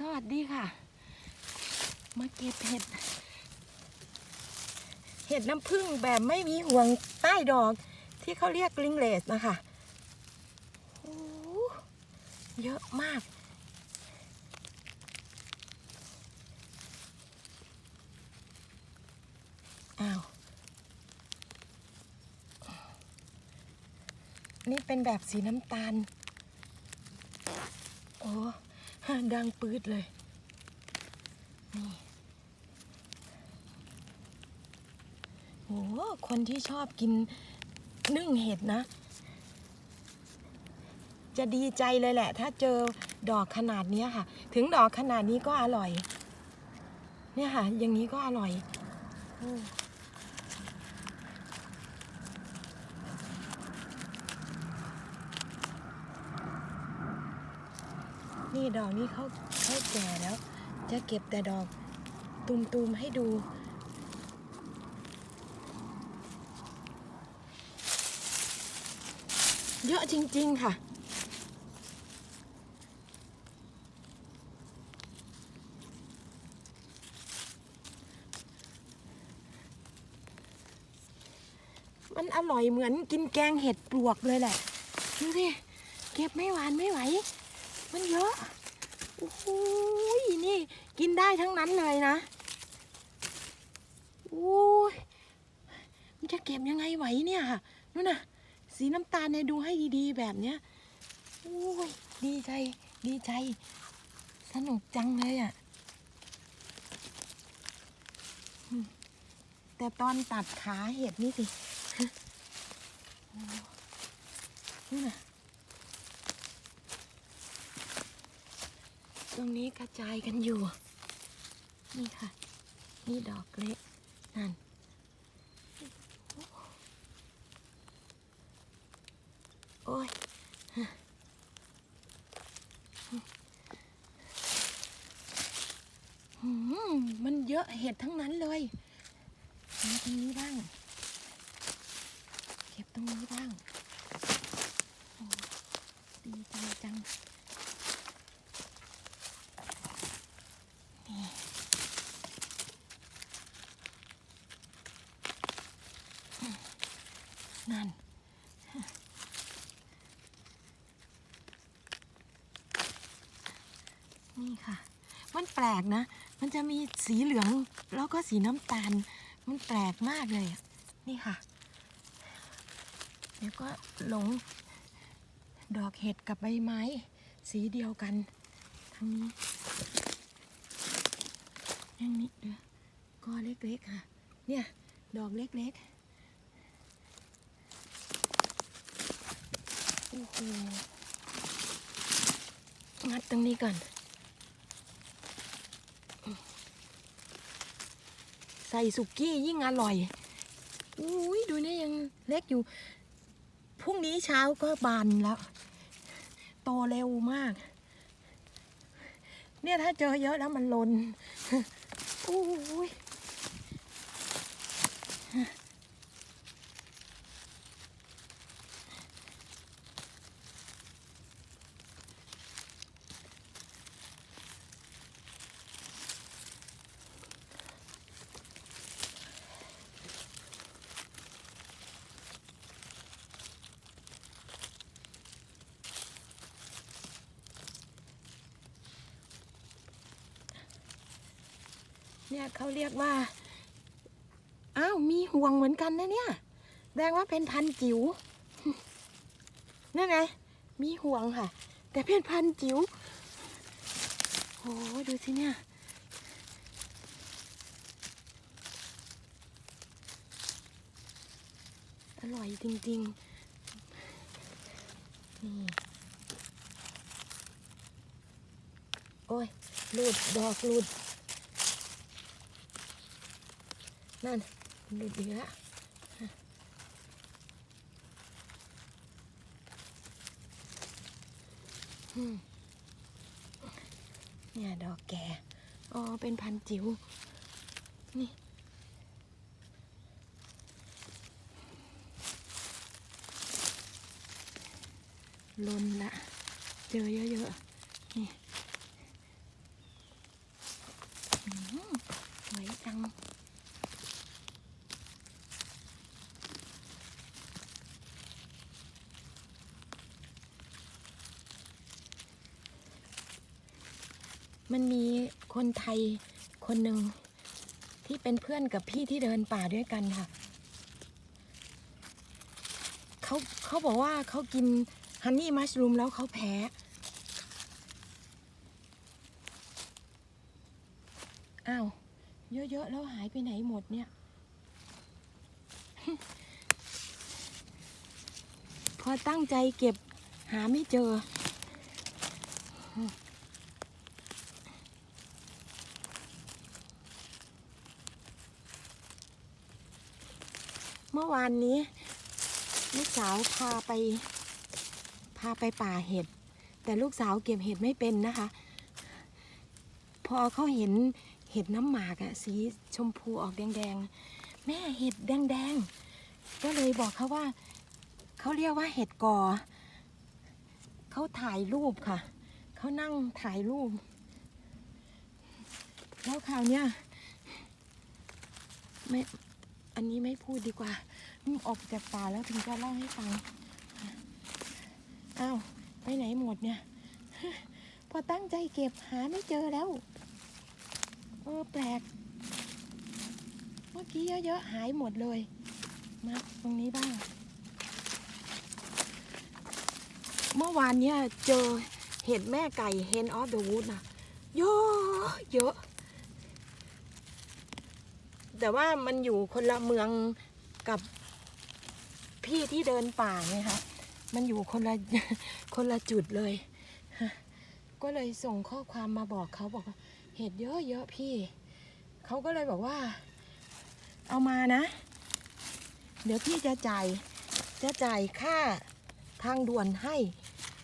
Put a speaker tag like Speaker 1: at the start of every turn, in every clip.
Speaker 1: สวัสดีค่ะ มาเก็บเห็ด เห็ดน้ำผึ้งแบบไม่มีห่วงใต้ดอกที่เขาเรียกลิงเลสนะคะเยอะมาก อ้าว นี่เป็นแบบสีน้ำตาล โอ้ ดังปืดเลย นี่โอ้คนที่ชอบกินนึ่งเห็ดนะ จะดีใจเลยแหละ ถ้าเจอดอกขนาดนี้ค่ะ ถึงดอกขนาดนี้ก็อร่อย เนี่ยค่ะ อย่างนี้ก็อร่อยอ นี่ดอกนี้เขาเขาแก่แล้ว จะเก็บแต่ดอกตุมๆให้ดูเยอะจริง ๆ ค่ะ มันอร่อยเหมือนกินแกงเห็ดปลวกเลยแหละ ดูดิ เก็บไม่หวานไม่ไหว มันเยอะ โอ้โหยนี่กินได้ทั้งนั้นเลยนะโอ้ยมันจะเก็บยังไงไหวเนี่ยค่ะนู่นน่ะ สีน้ำตาลเนี่ยดูให้ดีๆแบบเนี้ยโอ้ยดีใจดีใจ สนุกจังเลยอะ แต่ตอนตัดขาเห็ดนี่สิโอ้นี่น่ะ ตรงนี้กระจายกันอยู่ นี่ค่ะ นี่ดอกเล็กนั่นโอ้ยมันเยอะเห็ดทั้งนั้นเลยมาตรงนี้บ้าง เก็บตรงนี้บ้างดีใจจัง นี่นั่นนี่ค่ะ มันแปลกนะ มันจะมีสีเหลืองแล้วก็สีน้ำตาล มันแปลกมากเลยนี่ค่ะ เดี๋ยวก็หลง ดอกเห็ดกับใบไม้ สีเดียวกันทั้งนี้ ยังนี้เดี๋ยวก็เล็กๆค่ะ เนี่ย ดอกเล็กๆ โอ้โห งัดตรงนี้ก่อน ใส่สุกี้ยิ่งอร่อย อุ้ยดูนี่ยยังเล็กอยู่ พรุ่งนี้เช้าก็บานแล้ว โตเร็วมาก เนี่ยถ้าเจอเยอะแล้วมันลน อุ้ เนี่ยเขาเรียกว่า อ้าว มีห่วงเหมือนกันนะเนี่ย แสดงว่าเป็นพันจิ๋ว นั่นไง มีห่วงค่ะ แต่เป็นพันจิ๋ว โอ้ดูสิเนี่ย อร่อยจริง ๆ นี่ โอ้ยหลุด ดอกหลุด นั่นหลุดอีกแล้วเนี่ยดอกแก่ อ๋อ เป็นพันจิ๋ว นี่ ลนละ เจอเยอะๆ นี่จัง มันมีคนไทยคนหนึ่งที่เป็นเพื่อนกับพี่ที่เดินป่าด้วยกันค่ะ เขาเขาบอกว่าเขากินฮันนี่มัชรูมแล้วเขาแพ้ อ้าว เยอะ ๆ แล้วหายไปไหนหมดเนี่ย พอตั้งใจเก็บหาไม่เจอ เมื่อวานนี้ลูกสาวพาไป พาไปป่าเห็ด แต่ลูกสาวเก็บเห็ดไม่เป็นนะคะ พอเขาเห็นเห็ดน้ำหมากอะสีชมพูออกแดงๆ แม่เห็ดแดงๆ ก็เลยบอกเขาว่า เขาเรียกว่าเห็ดกอ เขาถ่ายรูปค่ะ เขานั่งถ่ายรูป แล้วคราวเนี้ยไม่ อันนี้ไม่พูดดีกว่าอืมออกจากป่าแล้วถึงจะเล่าให้ฟังอ้าวไปไหนหมดเนี่ย พอตั้งใจเก็บหาไม่เจอแล้ว เออแปลก เมื่อกี้เยอะๆหายหมดเลย มาตรงนี้บ้าง เมื่อวานเนี่ยเจอเห็ดแม่ไก่เฮนออฟเดอะวูดนะเยอะเยอะ แต่ว่ามันอยู่คนละเมืองกับพี่ที่เดินป่าไงคะมันอยู่คนละคนละจุดเลย ก็เลยส่งข้อความมาบอกเขาบอกว่าเห็ดเยอะเยอะพี่ เขาก็เลยบอกว่า เอามานะ เดี๋ยวพี่จะจ่ายจะจ่ายค่าทางด่วนให้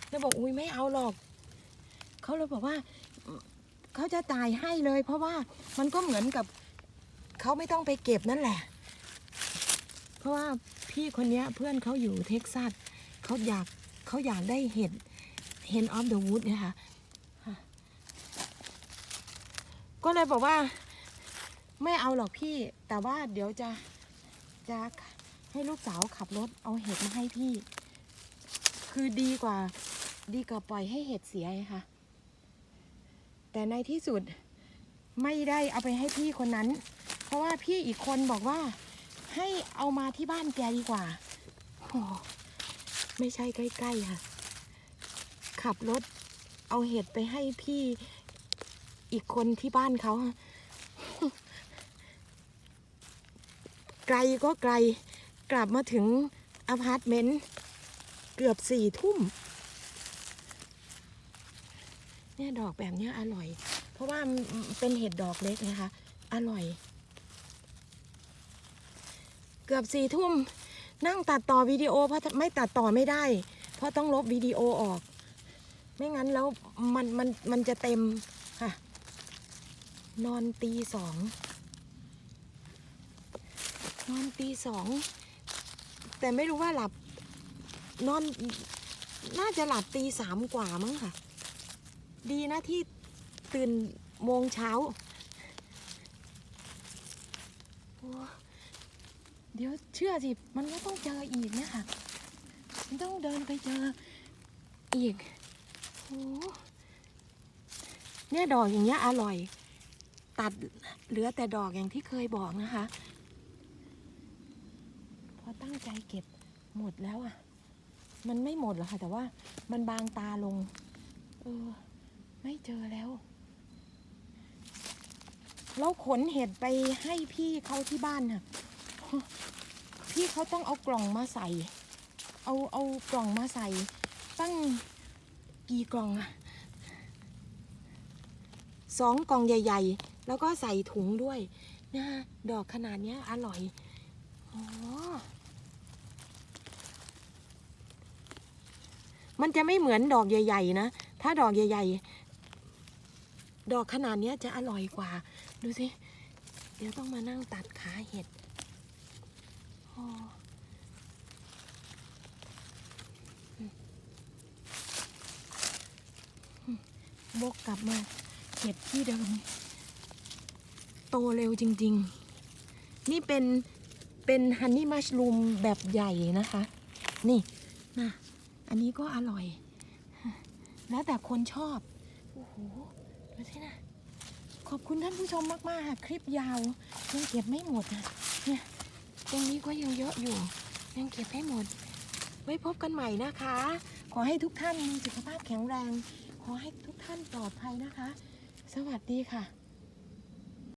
Speaker 1: แล้วบอกอุ้ยไม่เอาหรอก เขาเลยบอกว่า เขาจะจ่ายให้เลย เพราะว่ามันก็เหมือนกับ เขาไม่ต้องไปเก็บนั่นแหละ เพราะว่าพี่คนนี้เพื่อนเขาอยู่เท็กซัสเขาอยากเขาอยากได้เห็ดเห็นออฟเดอะวูดนะคะค่ะ ก็เลยบอกว่า ไม่เอาหรอกพี่ แต่ว่าเดี๋ยวจะจะให้ลูกสาวขับรถเอาเห็ดมาให้พี่ คือดีกว่าดีกว่าปล่อยให้เห็ดเสียค่ะ แต่ในที่สุดไม่ได้เอาไปให้พี่คนนั้น ราะว่าพี่อีกคนบอกว่าให้เอามาที่บ้านแกดีกว่าโอ้ไม่ใช่ใกล้ๆค่ะ ขับรถเอาเห็ดไปให้พี่อีกคนที่บ้านเขา ไกลก็ไกล กลับมาถึงอพาร์ตเมนต์เกือบสี่ทุ่ม เนี่ยดอกแบบเนี้ยอร่อย เพราะว่าเป็นเห็ดดอกเล็กนะคะ อร่อย เกือบสี่ทุ่มนั่งตัดต่อวิดีโอเพราะไม่ตัดต่อไม่ได้ เพราะต้องลบวิดีโอออก ไม่งั้นแล้วมันมันมันจะเต็มค่ะ นอนตีสองนอนตีสองแต่ไม่รู้ว่าหลับนอนน่าจะหลับตีสามกว่ามั้งค่ะ ดีนะที่ตื่นโมงเช้าโอ้เดี๋ยวเชื่อสิ มันก็ต้องเจออีกเนะค่ะ มันต้องเดินไปเจออีกโอ้เนี่ยดอกอย่างเงี้ยอร่อย ตัดเหลือแต่ดอกอย่างที่เคยบอกนะคะ พอตั้งใจเก็บหมดแล้วอะ มันไม่หมดหรอกค่ะ แต่ว่ามันบางตาลง เออ ไม่เจอแล้วเราขนเห็ดไปให้พี่เขาที่บ้านน่ะ พี่เขาต้องเอากล่องมาใส่ เอาเอากล่องมาใส่ ตั้งกี่กล่องอะสองกล่องใหญ่ ๆ แล้วก็ใส่ถุงด้วยนะดอกขนาดเนี้ยอร่อยอ๋อมันจะไม่เหมือนดอกใหญ่ ๆ นะ ถ้าดอกใหญ่ ๆ ดอกขนาดเนี้ยจะอร่อยกว่า ดูสิ เดี๋ยวต้องมานั่งตัดขาเห็ด บกกลับมาเห็ดที่เดิม โตเร็วจริง ๆ นี่เป็นเป็นฮันนี่มัชรูมแบบใหญ่นะคะ นี่นะอันนี้ก็อร่อย แล้วแต่คนชอบ โอ้โหดูสินะ ขอบคุณท่านผู้ชมมาก ๆค่ะคลิปยาวยังเก็บไม่หมดนะเนี่ย ตรงนี้ก็ยังเยอะอยู่ ยังเก็บให้หมด ไว้พบกันใหม่นะคะ ขอให้ทุกท่านมีสุขภาพแข็งแรง ขอให้ทุกท่านปลอดภัยนะคะ สวัสดีค่ะ